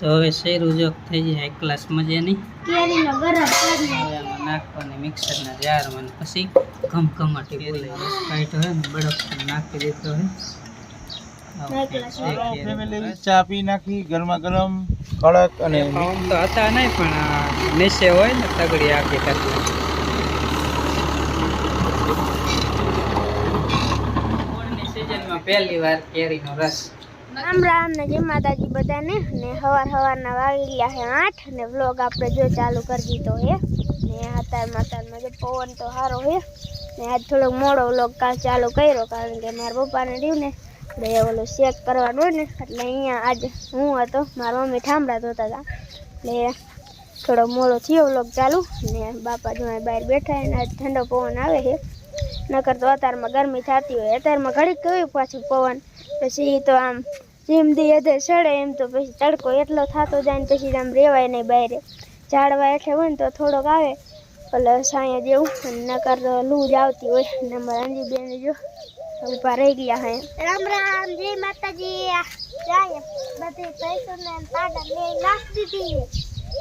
તો હવે શેરું થઈ જાય ક્લાસમાં જે આમાં નાખવાની મિક્સરના જારમાં ને પછી ઘમઘમાટી બોલાય સ્પ્રાઇટ હોય ને બરફ નાખી દીધો હોય. ચા પી નાખી ગરમા ગરમ કડક અને આમ તો હતા નહીં પણ આ નીચે હોય ને તગડી આખી સિઝનમાં પહેલી વાર કેરીનો રસ. રામ રામ ને જય બધાને. ને હવાર હવારના વાવી ગયા છે આઠ ને વ્લોગ આપણે જો ચાલુ કરી દીધો હે ને અત્યાર માતામાં જો પવન તો સારો હે ને આજ થોડોક મોડો વ્લોગ ચાલુ કર્યો કારણ કે મારા પપ્પાને રહ્યું ને. એટલે ઓલું ચેક કરવાનું હોય ને. એટલે અહીંયા આજ હું હતો, મારા મમ્મી ઠામડા ધોતા હતા. એટલે થોડો મોડો થયો વ્લોગ ચાલુ. ને બાપા જો બહાર બેઠા ને આજ ઠંડો પવન આવે છે. નકર તો અત્યારમાં ગરમી થતી હોય. અત્યારમાં ઘડીક કયું પાછું પવન પછી તો આમ જેમ દી અધર ચડે એમ તો પછી તડકો એટલો થતો જાય ને પછી આમ રેવાય નહીં બહાર. ઝાડવા એટલે હોય ને તો થોડોક આવે. એટલે સાયા જેવું નકર તો લૂ જ આવતી હોય. ને અમારા અંજીબેન જો ઊભા રહી ગયા હે. રામ રામ જય માતાજી. જાય બધી પૈસો ને પાડા લે નાખ દીધી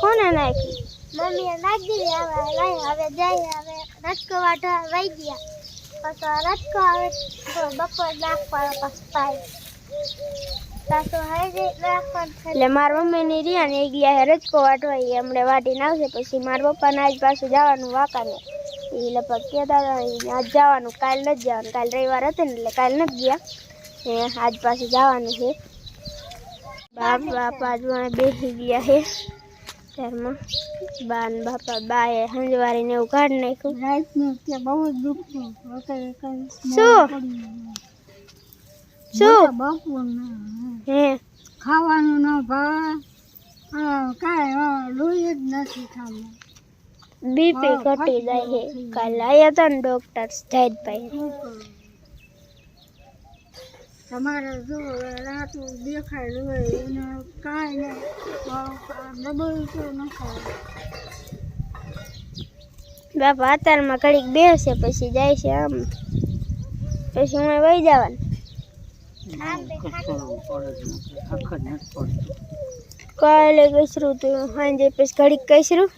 કોને નાખી? મમ્મીએ નાખી દીધી. હવે લઈ હવે જાય હવે રચકો વાઢવા વહી ગયા. પછી રચકો આવે. તો બપોર નાખવાનો પછી પાય એટલે મારા મમ્મીની ની અને ને એ ગયા હે જ કોવાટો એ હમણે વાટીને આવશે પછી મારા પપ્પાને આજ પાછું જવાનું વાંકાને. એ લગભગ કહેતા હતા આજ જવાનું કાલ નથી જવાનું કાલ રવિવાર હતો ને એટલે કાલ નથી ગયા. ને આજ પાછું જવાનું છે. બાપ બાપા આજ અહીં બેસી ગયા છે ઘરમાં. બા ને બાપા બાએ હંજવારી ને એવું કાઢી નાખ્યું. બહુ દુઃખ શું? શું? હે. ખાવાનું ન ભાવે. કાંઈ લોહી જ નથી ખાવું. બીપી ઘટી જાય છે. કાલે આવ્યા હતા ને ડોક્ટર જાહિદભાઈ તમારે જો રાતું દેખાય હોય એને કાંઈ નહીં ડબલ તો ન ખાય. બાપા અત્યારમાં ઘડીક બેસે પછી જાય છે આમ. પછી હું વહી જવાનું. કાલે કસરું તું સાંજે પછી ઘડીક કસરું.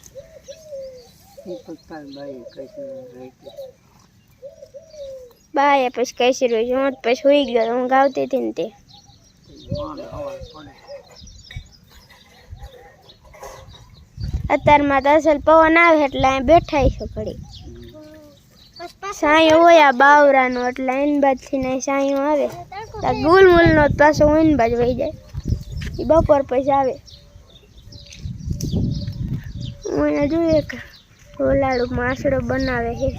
બાય પછી કસરું હું પછી સુઈ ગયો હું ગાવતી હતી ને તે. અત્યારમાં તો અસલ પવન આવે એટલે અહીં બેઠા છું ઘડી સાયો હોય આ બાવરાનો એટલે એન બાદથી સાંયો આવે. આ ગુલમુલનો જ પાછો એન બાજ વહી જાય. એ બપોર પછી આવે. હું એને જોઈએ એક રોલાડું માસડો બનાવે છે.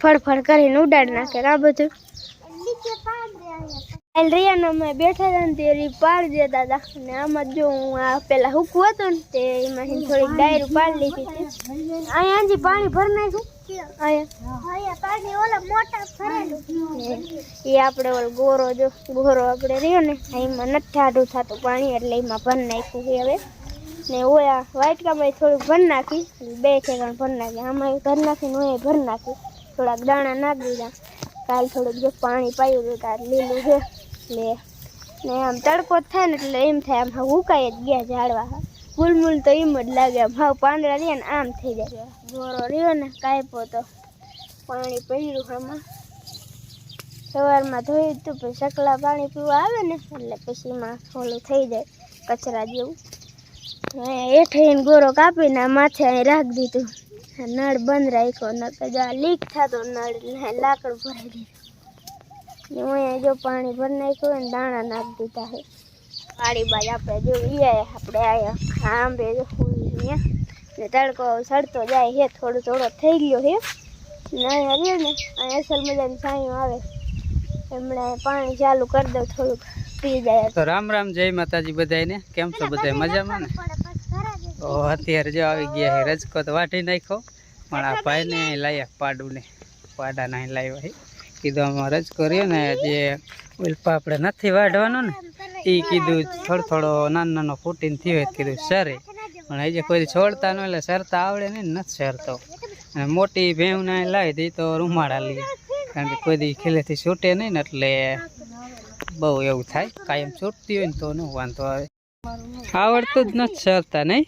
ફડફડ કરીને ઉડાડી નાખે આ બધું. રિયાના અમે બેઠા હતા ને તે રી પાડ દેતા હતા. ને આમાં જો હું આ પેલા હુકું હતું ને તે એમાંથી થોડીક ડાયરું પાડી લીધી હતી. અહીંયા હજી પાણી ભર નાખ્યું. એ આપણે ઓલ ગોરો જો, ગોરો આપણે રહ્યો ને, એમાં નથી ઠાડું થતું પાણી, એટલે એમાં ભર નાખ્યું છે હવે. ને ઓયા વાટકામાં થોડુંક ભર નાખી, બે સેકન્ડ ભર નાખી. આમાં ભર નાખીને ઓયા ભર નાખી. થોડાક દાણા નાખી દીધા. કાલ થોડુંક જો પાણી પાયું હતું, કાલ લીલું છે. એટલે ને આમ તડકો થાય ને એટલે એમ થાય, આમ હા ઉકાઈ જ ગયા ઝાડવા. ફૂલમૂલ તો એમ જ લાગે, આમ હાવ પાંદડા રહ્યા ને આમ થઈ જાય. ગોરો રહ્યો ને, કાંઈપો તો પાણી પડ્યું આમાં. સવારમાં ધોયું હતું પછી સકલા પાણી પીવા આવે ને, એટલે પછી એમાં ઓલું થઈ જાય, કચરા જેવું. હેઠે ગોરો કાપીને માથે અહીં રાખી દીધું. નળ બંધ રાખ્યો, નકર લીક થતો નળ લાકડું ભરાઈ દીધું. ને અહીંયા જો પાણી ભરી નાખ્યું ને દાણા નાખી દીધા છે. વાડી બાજ આપણે જો ઈએ આપણે આયા આંબે જો ને તડકો સડતો જાય છે થોડો થોડો થઈ ગયો છે. ને અહીંયા રહ્યો ને અહીંયા અસલ મજાની છાંયો આવે. એમણે પાણી ચાલુ કરી દઉં થોડુંક પી જાય. તો રામ રામ જય માતાજી બધાને કેમ છો બધા મજામાં ને? તો અત્યારે જો આવી ગયા છે રજકો તો વાટી નાખ્યો. પણ આ ભાઈને લાયા પાડું ને પાડા ના લાવ્યા છે. કીધું અમારે જ કરીએ ને જે ઉલ્પા આપણે નથી વાઢવાનો ને એ કીધું થોડો થોડો નાનો નાનો ફૂટીને થયો કીધું સરે પણ હજી કોઈ છોડતા ન એટલે સરતા આવડે નહીં નથી સરતો અને મોટી ભેવ ના લાવી દઈ તો રૂમાડા લઈએ કારણ કે કોઈ દી ખીલેથી છૂટે નહીં ને એટલે બહુ એવું થાય. કાયમ છૂટતી હોય ને તો ન વાંધો આવે. આવડતું જ નથી સરતા નહીં?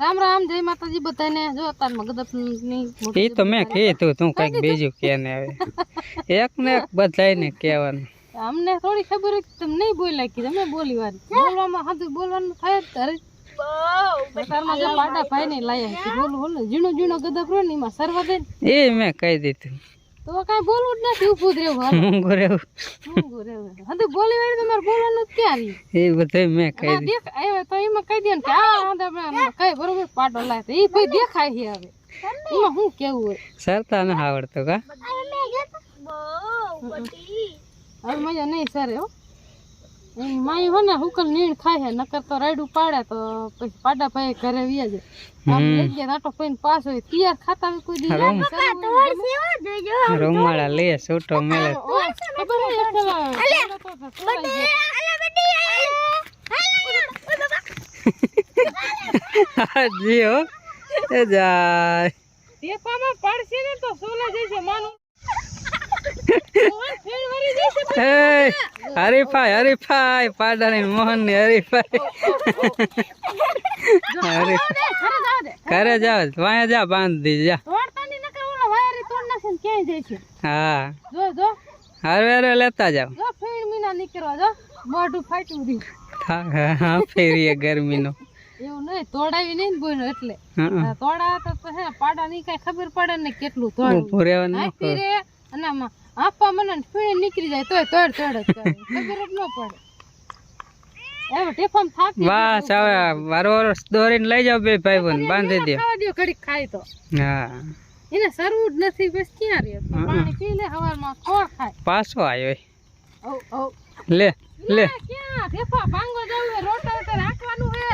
રામ રામ જય માતાજી બધાને. જો તારમાં ગદપની એ તો મેં કીધું તું કંઈક બીજું કે ને હવે. એક ને એક બધાને કહેવાનું. અમને થોડી ખબર હતી તમે નહીં બોલ્યા કે તમે બોલી વાર બોલવામાં હાથું બોલવાનું થાય જ તારે. પાડા ભાઈ ને લાયા. બોલું બોલું. ઝીણો ઝીણો ગદક રહ્યો ને એમાં સરવા દે એ મેં કહી દીધું. તો કાંઈ બોલવું જ નથી ઉભું જ રહેવું હું ઊંઘું રહેવું. ઊભું રહેવું. હાથું બોલી વાળી તમારે બોલવાનું જ ક્યાં એ બધે મેં કહી દીધું દેખ આવ્યો તો એમાં કહી દે ને કે આ હાથે કઈ બરોબર પાટો લાય. તો એ ભાઈ દેખાય છે હવે. એમાં શું કેવું હોય? સરતા ન આવડતો કા? હવે મજા નહીં સરે હો. માયું હોય ને હુકલ નીણ ખાય છે નકર તો રાયડું પાડે તો પછી પાડા ભાઈ ઘરે વ્યા જાય. આમ લઈ ગયા આટો પૈન પાસ હોય તૈયાર ખાતા કોઈ દી. રૂમ જોજો. રૂમાળા લે છોટો મેલે તો ખવાય જાય. જી હો. એ જાય. ટેપામાં પડશે ને તો સોલે જશે માનું ઓય, ફેર વળી જશે એ હરીફાઈ હરીફાઈ પાડાની મોહનની હરીફાઈ. ઘરે જાવ વાયા જા બાંધી જા. હા. લેતા જાવ ફેર ગરમીનો. એવું નહીં તોડાવી નહીં બોલ્યો એટલે. તોડા તો હે પાડા ની કઈ ખબર પડે ને કેટલું તોડવું. અને આમાં આપવા મને ફીણે નીકળી જાય તોય તોડ તોડ જ કરે. ખબર જ ન પડે. ટેફામ થાકી બસ હવે વારો દોરીને લઈ જાવ બે ભાઈ બંધ બાંધી દે. ખાવા દો ખાય તો. હા. એને સરવું જ નથી બસ ક્યાં રે પાણી પી લે હવારમાં ખાય? પાછો આવ્યો ઓ ઓ લે લે. ક્યાં? ટેફા ભાંગો જવું રોટા રોટા રાખવાનું હે.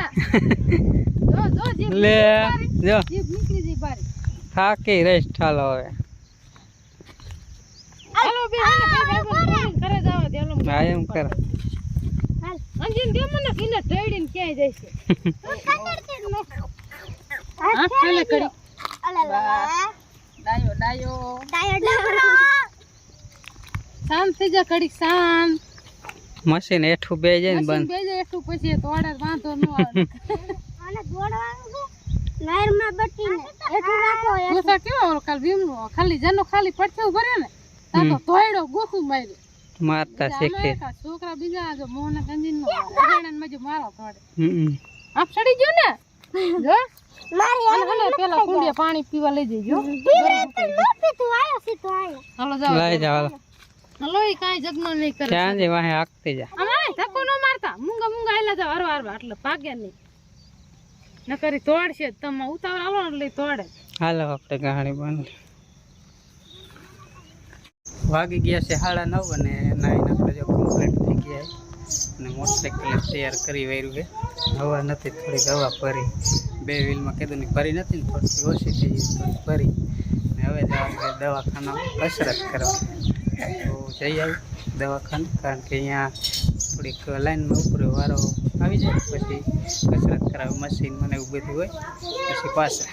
જો જો જીભ લે જો. જીભ નીકળી જઈ બારી. થાકી રહીશ ઠાલો હવે હાલો બે હાલો બે ભાઈ બંધ ઘરે જવા દે હાલો હા એમ કર. અંજીન દે મને કિને ઢળીને ક્યાંય જશે. હા ખાલે કરી. ડાયો ડાયો. શાંત થઈ જા કડીક શાંત. મશીન એઠું બે જાય ને બંધ. બે જાય એઠું પછી તોડે વાંધો ન આવે. આને દોડવાનું છે? નહેરમાં બટીને. એટલું રાખો ગોસા કેવો કાલ ભીમનો ખાલી જનો ખાલી પડથે ઊભો ને. તા તો તોયડો ગોખું માર્યો. મારતા શીખે. છોકરા બીજા જો મોહન ગંજીન નો અજાણ્યાને મજો મારો તોડે હમ. આપ સડી ગયો ને? જો. મારી અને પેલા કુંડિયા પાણી પીવા લઈ જજો. સીધું આયો સીધું આયો. હાલો જાઓ. લઈ જાવ હાલો. હલો એ કાંઈ જગનો નહીં કરે. ત્યાં જે વાહે હાંકતી જા. અમાય ધક્કો ન મારતા. મુંગા મુંગા આયલા જાવ હરવા હરવા. એટલે ભાગ્યા નહીં. નકરી તોડશે તમે ઉતાવળ આવો એટલે તોડે હાલો આપણે કહાણી બંધ. વાગી ગયા છે સાડા નવ અને નાઈ આપણે જો કમ્પ્લીટ થઈ ગયા. અને મોટરસાઇકલ તૈયાર કરી વાર્યું છે. હવા નથી, થોડીક હવા ભરી. બે વ્હીલમાં કીધું ને ભરી નથી ને થોડી ઓછી થઈ ગઈ થોડી ભરી. ને હવે જવાનું છે દવાખાનામાં કસરત કરવા. તો જઈ આવી દવાખાને, કારણ કે અહીંયા થોડીક લાઈનમાં ઉપર વારો આવી જાય, પછી કસરત કરાવે મશીન મને એવું બધું હોય, પછી પાછા.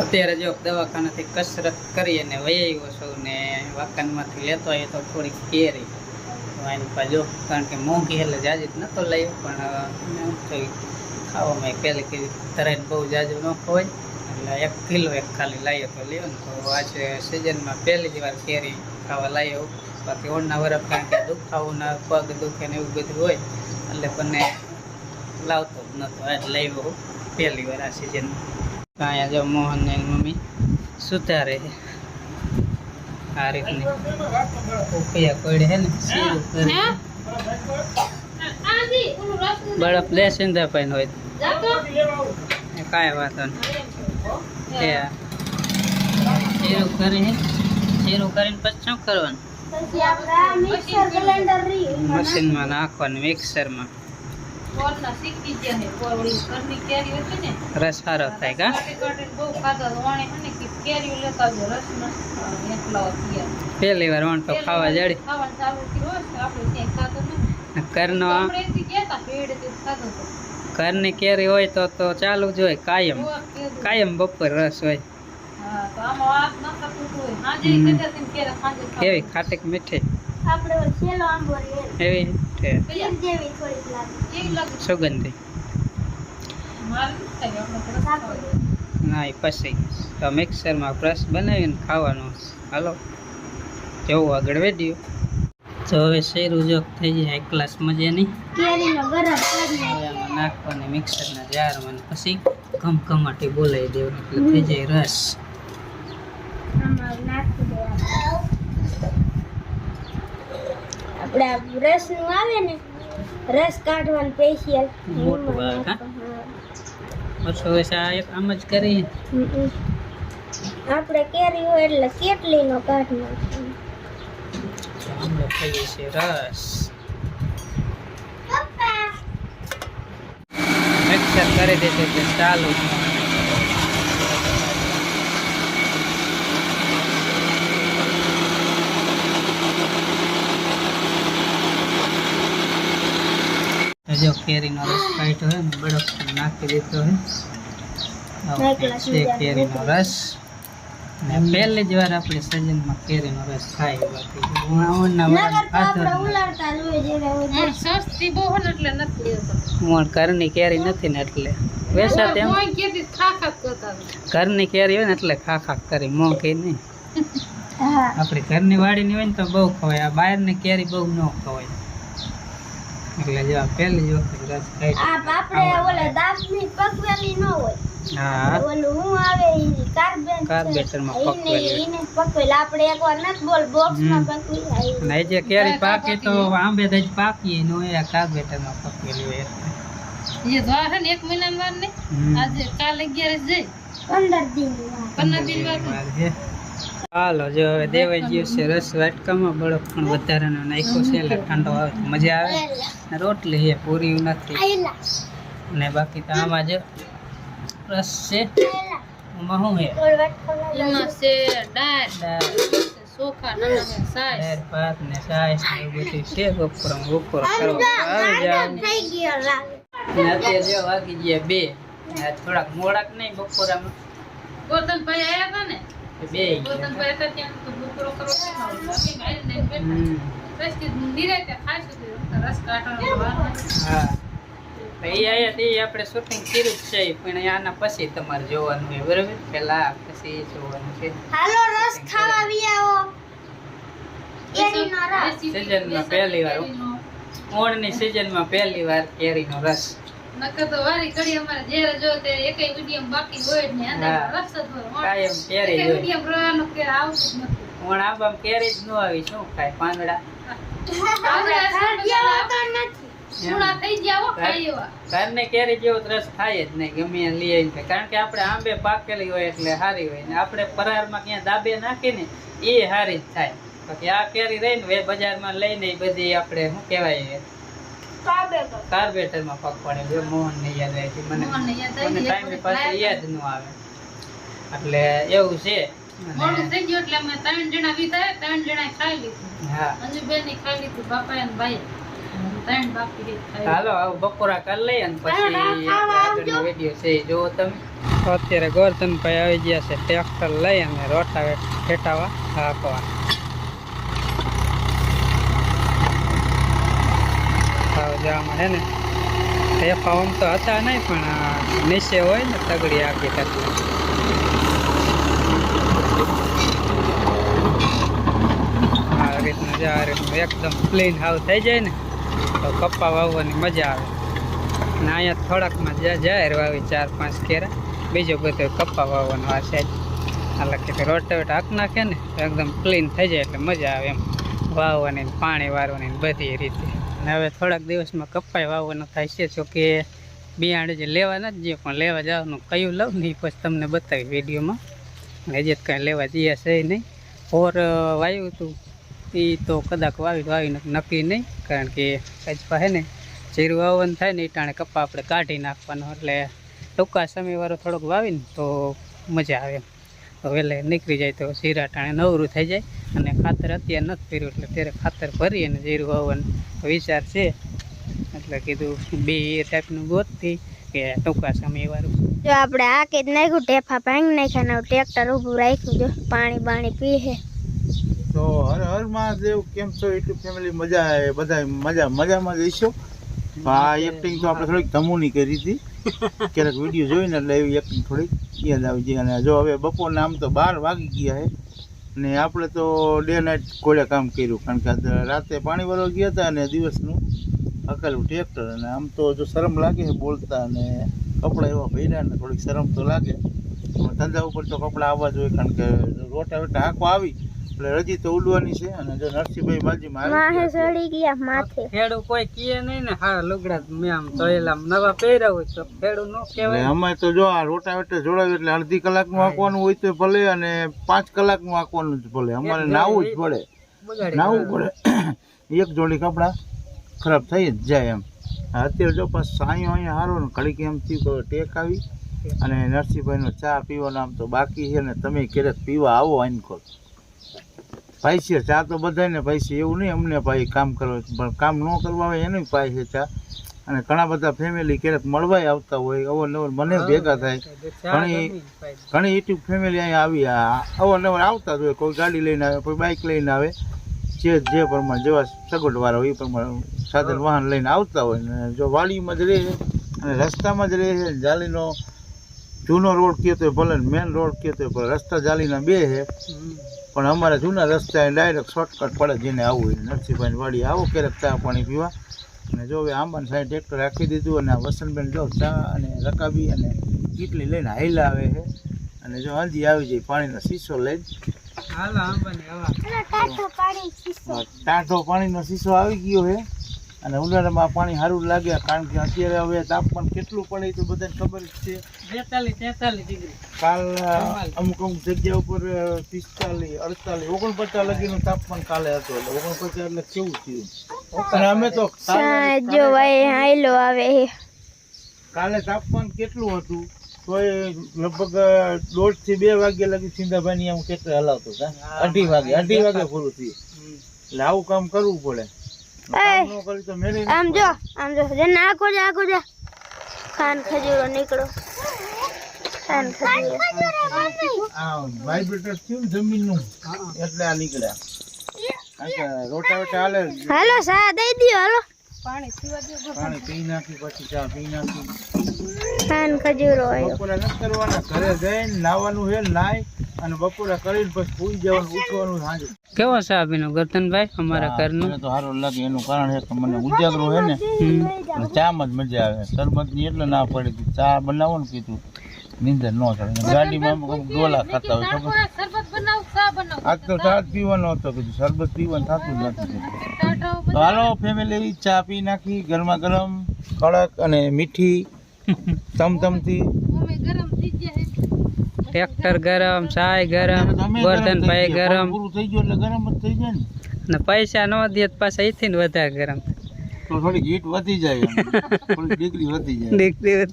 અત્યારે જો દવાખાનાથી કસરત કરી અને વહી આવ્યો છું ને વાકાનમાંથી લેતો હોય તો થોડીક કેરી. તો એની પાછો કારણ કે મોંઘી એટલે જાજી નહોતો લઈ પણ ખાવામાં પહેલી કે તરત બહુ જાજુ ન ખવાય. એટલે એક કિલો એક ખાલી લાવ્યો તો લ્યો ને. તો આજે સિઝનમાં પહેલી જ વાર કેરી ખાવા લાવ્યો બાકી ઓળના વરફ કારણ કે દુખાવના પગ દુખે ને એવું બધું હોય, એટલે બંને લાવતો જ નહોતો આજ લાવ્યો પહેલી વાર આ સિઝનમાં. અહીંયા જો મોહન મમ્મી સુતા છે. આ રીતની. ઉપિયા કોઈડે હે ને? સીરું કરી. આજી ઓલું રસ બરફ લે સિંધા પાઈને હોય તો. જાતો એ કાંઈ વાંધો નહીં. એ સીરું કરી હે. સીરું કરીને પછી શું કરવાનું? પછી આપણા મિક્સર બ્લેન્ડર રી મશીનમાં નાખવાનું. મિક્સરમાં રસ સારો થાય કા? પહેલી વાર વણ તો ખાવા જડી. નથી ઘરનો કેરી હોય તો તો ચાલુ જ હોય કાયમ. કાયમ બપોર રસ હોય. કેવી ખાટીક મીઠી. આપણે છેલ્લો આંબો રે એવી છે. એક જેવી થોડીક લાગે. એવી લાગે. સુગંધી. ના એ પછી. તો મિક્સરમાં બ્રશ બનાવીને ખાવાનું હાલો. જવું આગળ વેડ્યું તો હવે શેર જોક થઈ જાય એક ગ્લાસ મજાની. નાખવાની મિક્સરના જારમાં મને પછી ઘમઘમાટી બોલાવી દેવાનું. એટલે થઈ જાય રસ. નાખી દેવાનું. આપણે રસનું આવે ને રસ કાઢવાનું સ્પેશિયલ મોટું આવે, હા? ઓછો આ એક આમ જ કરી આપણે કેરી હોય એટલે કેટલીનો કાઢ નાખવાનો આમલો થઈ જશે રસ. મિક્સર કરી દેશે ચાલુ તો જો કેરીનો રસ કાઢ્યો હોય ને બરફ નાખી દીધો હોય છે કેરીનો રસ. ને પહેલી જ વાર આપણે સજનમાં કેરીનો રસ ખાય બાકી ઉનાળાના સસ્તી બહુ એટલે નથી મોણ ઘરની કેરી નથી ને એટલે. વેસા તેમ. કોઈ કેતી ખા ખા કરતા હતા. ઘરની કેરી હોય ને એટલે ખા ખા કરી મોંઘી નહીં. આપણી ઘરની વાડીની હોય ને તો બહુ ખવાય. આ બહારની કેરી બહુ ન ખવાય. એટલે જો આ પહેલી વખત રસ ખાઈ આ આપણે ઓલા દાંતની પકવેલી ન હોય. હા. ઓલું હું આવે ઈ કાર્બન કાર્બેટરમાં પકવેલી. ઈને પકવેલ આપણે એકવાર નત બોલ બોક્સમાં. પકવી આવી. અને જે કેરી પાકે તો આંબે જ પાકી નો એ કાર્બેટરમાં પકવેલી હોય. એ દ્વાર છે ને એક મહિનાની વાર ને? આજે કાલ અગિયારસ જાય પંદર દિન વાર. પંદર દિન વાર વાર છે. હાલો જો હવે દેવાઈ ગયું છે રસ વાટકામાં બળફ પણ વધારાનો નાખ્યો છે એટલે ઠંડો આવે તો મજા આવે. રોટલી છે પૂરી નથી. અને ને બાકી તો આમાં જ રસ છે. એમાં શું છે? એમાં છે દાળ દાળ. ભાત ને ને એવું બધું છે બપોર બપોર કરવા આવી જાવ થઈ ને અત્યારે જો વાગી ગયા બે. થોડાક મોડાક નહીં બપોરામાં. ગોતન ભાઈ આવ્યા હતા ને? બે આપણે શૂટિંગ કર્યું જ છે પણ આના પછી તમારે જોવાનું હોય બરોબર? પેલા પછી જોવાનું છે. હાલો રસ ખાવા આવો કેરીનો રસ. પહેલી વાર. ઓણની સિઝનમાં પહેલી વાર કેરીનો રસ. નકર તો વારી ઘડી અમારે જ્યારે જો તે એકેય વીડિયો બાકી હોય જ અંદર. હોય કાયમ કેરી હોય. વીડિયો પ્રવાહનું કે આવતું નથી. ઓણ આંબામાં કેરી જ ન આવી શું ખાય? પાંદડા. આપણે જેવો તો નથી. સૂણા થઈ ગયા હો ખાઈ એવા. ઘરની કેરી જેવો તો રસ થાય જ નહીં ગમે ત્યાં લઈ આવીને ખાય. કારણ કે આપડે આંબે પાકેલી હોય એટલે સારી હોય ને. પરારમાં ક્યાં દાબે નાખીને એ સારી જ થાય. બાકી આ કેરી રહીને બજાર બજારમાં લઈને બધી આપડે શું કહેવાય કાબે માં પગ પડે છે મોહન ને યાદ આવી હતી મને મને ટાઈમ પાસે યાદ ન આવે. એટલે એવું છે. મોડું થઈ ગયું એટલે અમે ત્રણ જણા વિધાય ત્રણ જણા ખાઈ લીધું. હા. અંજુબેનની ખાઈ લીધું બાપા અને ભાઈ હાલો આવું બપોરા કરી લઈએ ને પછી આગળનો વીડિયો છે જોવો તમે. અત્યારે ગોરધનભાઈ આવી ગયા છે ટ્રેક્ટર લઈ અને રોટાવે ફેટાવા હાંકવા હાવ જવામાં હે ને? ફેફા આમ તો હતા નહીં, પણ નીચે હોય ને, તગડી આખી તકલી આ રીતનું જો એકદમ ક્લીન હાવ થઈ જાય ને, તો કપ્પા વાવવાની મજા આવે. ને અહીંયા થોડાકમાં જાહેર વાવી ચાર પાંચ કેરા. બીજો બધો કપ્પા વાવવાનો આ સાઈડ એટલે કે રોટાવેટ હાક નાખે ને એકદમ ક્લીન થઈ જાય એટલે મજા આવે એમ. વાવવાની પાણી વારવાની બધી રીતે. હવે થોડાક દિવસમાં કપાય વાવવાનો થાય છે, જો કે બિયાણ જે લેવા નથી જઈએ પણ લેવા જવાનું કયું લઉં નહીં પછી તમને બતાવી વિડીયોમાં. હજી કાંઈ લેવા જઈએ છે નહીં. ઓર વાવ્યું હતું, એ તો કદાચ વાવી વાવી નક- નક્કી નહીં, કારણ કે કચપા પાસે ને, જીરું વાવવાનું થાય ને એ ટાણે કપ્પા આપણે કાઢી નાખવાનો, એટલે ટૂંકા સમયવાળો થોડોક વાવીને તો મજા આવે એમ. વહેલે નીકળી જાય તો શીરા ટાણે નવરું થઈ જાય અને ખાતર અત્યારે નથી કર્યું એટલે ત્યારે ખાતર ભરી અને જીરું વાવવાનો. વિચાર છે. એટલે કીધું બે એ ટાઈપનું ગોતથી કે ટૂંકા સમયવાળું જો આપણે આ કે જ નાખ્યું ટેફા ભાંગી નાખ્યા ને ટ્રેક્ટર ઊભું રાખ્યું જો પાણી બાણી પીએ તો હર હર મહાદેવ કેમ છો? યુટ્યુબ ફેમિલી મજા આવે બધા મજા મજામાં જઈશું આ એક્ટિંગ તો આપણે થોડીક ધમુની કરી હતી. ક્યારેક વીડિયો જોઈને એટલે એવી એક્ટિંગ થોડીક. યાદ આવી જાય અને જો હવે બપોરના આમ તો બાર વાગી ગયા છે ને આપણે તો ડે નાઇટ કોળે કામ કર્યું. કારણ કે રાતે પાણી ભરવા ગયા હતા અને દિવસનું હકાલું ટ્રેક્ટર અને આમ તો જો શરમ લાગે બોલતા અને કપડાં એવા ભર્યા ને થોડીક શરમ તો લાગે. પણ ધંધા ઉપર તો કપડાં આવવા જોઈએ. કારણ કે રોટા વેટા હાંકો આવી. એટલે રજી તો ઉડવાની છે અને જો નરસિંહભાઈ ગયા છે. ચડી ગયા. માથે. ખેડૂ કોઈ કીએ નહીં ને હા લુગડા મેં આમ ધોયેલા નવા પહેર્યા હોય તો ખેડૂ નો કહેવાય. અમે તો જો આ રોટાવેટર જોડાવ્યું એટલે અડધી કલાકનું હાંકવાનું હોય તો ભલે અને પાંચ કલાકનું હાંકવાનું જ ભલે. અમારે નાવું જ પડે. નાવું પડે. એક જોડી કપડાં ખરાબ થઈ જ જાય એમ. અત્યારે જો પાછ સાંયો અહીંયા હારો ને ઘડીક એમ થયું ટેક આવી. અને નરસિંહભાઈનો ચા પીવાનો આમ તો બાકી છે ને તમે ક્યારેક પીવા આવો આઈનખોર છે ચા તો બધાને ભાઈ છે એવું નહીં અમને ભાઈ કામ કરવા પણ કામ ન કરવા હોય એને ભાઈ છે ચા. અને ઘણા બધા ફેમિલી ક્યારેક મળવાય આવતા હોય અવરનવર મને ભેગા થાય. ઘણી ઘણી યુટ્યુબ ફેમિલી અહીંયા આવી અવારનવાર આવતા જ હોય કોઈ ગાડી લઈને આવે કોઈ બાઇક લઈને આવે. જે જે પ્રમાણે જેવા સગવડવાળા હોય એ પ્રમાણે સાધન વાહન લઈને આવતા હોય ને જો વાડીમાં જ રહે અને રસ્તામાં જ રહે છે જાલીનો જૂનો રોડ કહેતો હોય ભલે મેન રોડ કહેતો હોય પણ રસ્તા જાલીના બે છે. પણ અમારા જૂના રસ્તા ડાયરેક્ટ શોર્ટકટ પડે જેને આવવું હોય. નરસિંહભાઈની વાડી આવો ક્યારેક ચા પાણી પીવા. અને જો હવે આંબાને સાહેબ ટ્રેક્ટર રાખી દીધું અને આ વસંતબેન જો ચા અને રકાબી અને કીટલી લઈને હાઈલા આવે છે. અને જો હજી આવી જાય પાણીનો શીશો લઈને. ટાઢો પાણીનો શીશો આવી ગયો છે. અને ઉનાળામાં પાણી સારું લાગે કારણ કે અત્યારે હવે તાપમાન કેટલું પડે તો બધાને ખબર જ છે. કાલ અમુક અમુક જગ્યા ઉપર પિસ્તાલીસ અડતાલીસ ઓગણપચાસ લગીનું તાપમાન કાલે હતું એટલે ઓગણપચાસ એટલે કેવું થયું. અને અમે તો કાલે જો ભાઈ હાઈલો આવે કાલે તાપમાન કેટલું હતું? તો એ લગભગ દોઢથી બે વાગ્યા લગી સિંધાભાઈ હું કેટલે હલાવતો હતા. અઢી વાગે અઢી વાગે પૂરું થયું. એટલે આવું કામ કરવું પડે. આમ જો આમ જો જે નાખો જા આખો જા. ખાન ખજૂરો નીકળો. ખાન ખજૂરો. આ વાઇબ્રેટર થયું ને જમીનનું એટલે આ નીકળ્યા. કારણ કે હાલે. હાલો સા દઈ દ્યો હાલો. પાણી પીવા દો પાણી પી નાખી પછી ચા પી નાખી. ખાન ખજૂરો આવ્યો બપોરે નથી કરવાના ઘરે જઈને નાવાનું છે નાય અને બપોરે કરીને પછી પૂઈ જવાનું ઉઠવાનું સાંજે. કેવો છે અભિનો ગરતનભાઈ અમારા ઘરનું? તો સારું લાગે. એનું કારણ છે કે મને ઉજાગરો છે ને ચામાં જ મજા આવે. શરબતની એટલે ના પડે. કે ચા બનાવો ને કીધું. નીંદર ન ચડે ગાડીમાં ડોલા ખાતા હોય ખબર? શરબત બનાવ ચા બનાવ. આજ તો ચા જ પીવાનો હતો કીધું શરબત પીવાનું થતું જ નથી. હાલો ફેમિલી ચા પી નાખી. ગરમા ગરમ કડક અને મીઠી તમતમથી અમે ગરમ થઈ ગયા છે ટ્રેક્ટર ગરમ સાય ગરમ ગોરધન ભાઈ ગરમ. થઈ ગયું એટલે ગરમ જ થઈ જાય ને. પૈસા ન દે તો પાછા એથી ને વધારે ગરમ. તો થોડી હીટ વધી જાય. ડિગ્રી વધી જાય.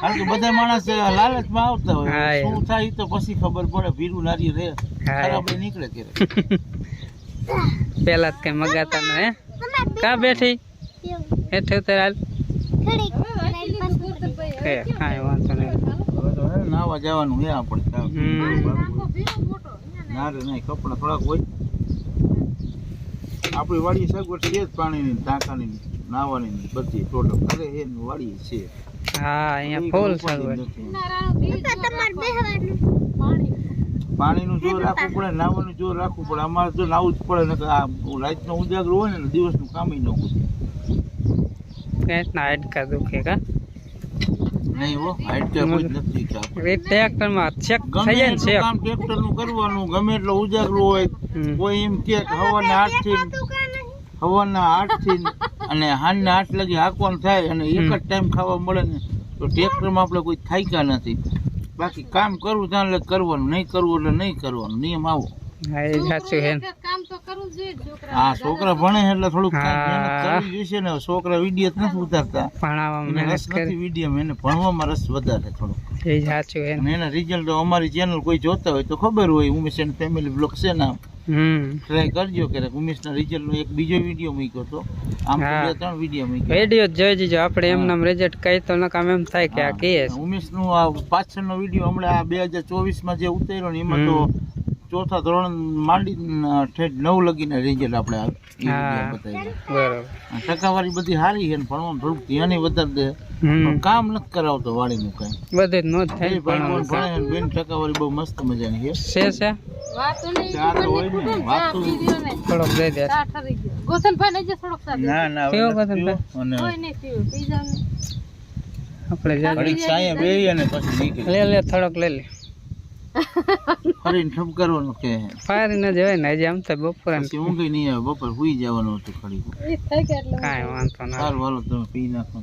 કારણ કે બધા માણસ લાલચમાં આવતા હોય. શું થાય તો પછી ખબર પડે. ભીરું નારી રહે. નીકળે પેલા જ કઈ મગાતા ને હે? કા બેઠી? હેઠે ઉતર હાલ. કાંઈ વાંધો નહીં. નાવા જવાનું હે આપણે ના રે નહીં કપડા થોડાક હોય. આપણી વાડી સગવડ છે જ પાણીની ટાંકાની નાવાની બધી ટોટલ ઘરે છે ને વાડી છે. હા અહીંયા ફૂલ સગવડ. પાણીનું જોર રાખવું પડે નાવાનું જોર રાખવું પડે. અમારે તો નાવું જ પડે ને આ રાતનો ઉજાગરો હોય ને દિવસનું કામ ન હોય. કેટલા હાડકા દુખે કા? નહીં હો હાઈટ કે કોઈ નથી. એ ટ્રેક્ટરમાં ચેક થઈ જાય ને ચેક કામ ટ્રેક્ટરનું કરવાનું ગમે એટલો ઉજાગરો હોય કોઈ એમ કે હવાના આઠથી હવાના આઠથી અને હાંજના આઠ લગી હાંકવાનું થાય અને એક જ ટાઈમ ખાવા મળે ને તો ટ્રેક્ટરમાં આપણે કોઈ થાક્યા નથી. બાકી કામ કરવું ત્યાં એટલે કરવાનું નહીં કરવું એટલે નહીં કરવાનું નિયમ આવો. હા એ સાચું હે ને. કામ તો કરવું કરવું જ જોઈએ છોકરા હા છોકરા ભણે એટલે થોડુંક કાંઈક મહેનત હા. કરવી જોઈશે ને છોકરા વીડિયો નથી ઉતારતા. ભણાવવામાં મહેનત નથી વીડિયો એને ભણવામાં રસ વધારે થોડો એ સાચું હે એના રિઝલ્ટ અમારી ચેનલ કોઈ જોતા હોય તો ખબર હોય ઉમેશ એન્ડ ફેમિલી બ્લોગ છે ને ટ્રાય કરજો ક્યારેક. ઉમેશના રિઝલ્ટનો એક બીજો વીડિયો મૂક્યો હતો આમ બે ત્રણ વીડિયો મૂક્યો. વીડિયો જોઈ જજો. આપણે એમ નામ રિઝલ્ટ કઈ તો નકામ એમ થાય કે આ ઉમેશનું આ પાછળનો વીડિયો હમણાં આ બે હજાર ચોવીસમાં જે ઉતાર્યો ને એમાં તો ચોથા ધોરણ માંડી ઠેઠ નવ લગીને રિઝલ્ટ આપણે આ ટકાવારી બધી સારી છે ભણવાનું થોડુંક ધ્યાન વધારે દે. કામ નથી કરાવતો વાળી નું બધું જ નો થાય ભણે બેન ટકાવારી બહુ મસ્ત મજાની છે. છે છે? કોઈ થોડોક લઈ લે. ફરીને ઠપકારવાનું કે ફારી ન જવાય ને હજી આમ તો બપોરે ઊંઘી નહીં આવે બપોર સુઈ જવાનું હતું ખરી કાંઈ વાંધો ના સારું હાલો તમે પી નાખો.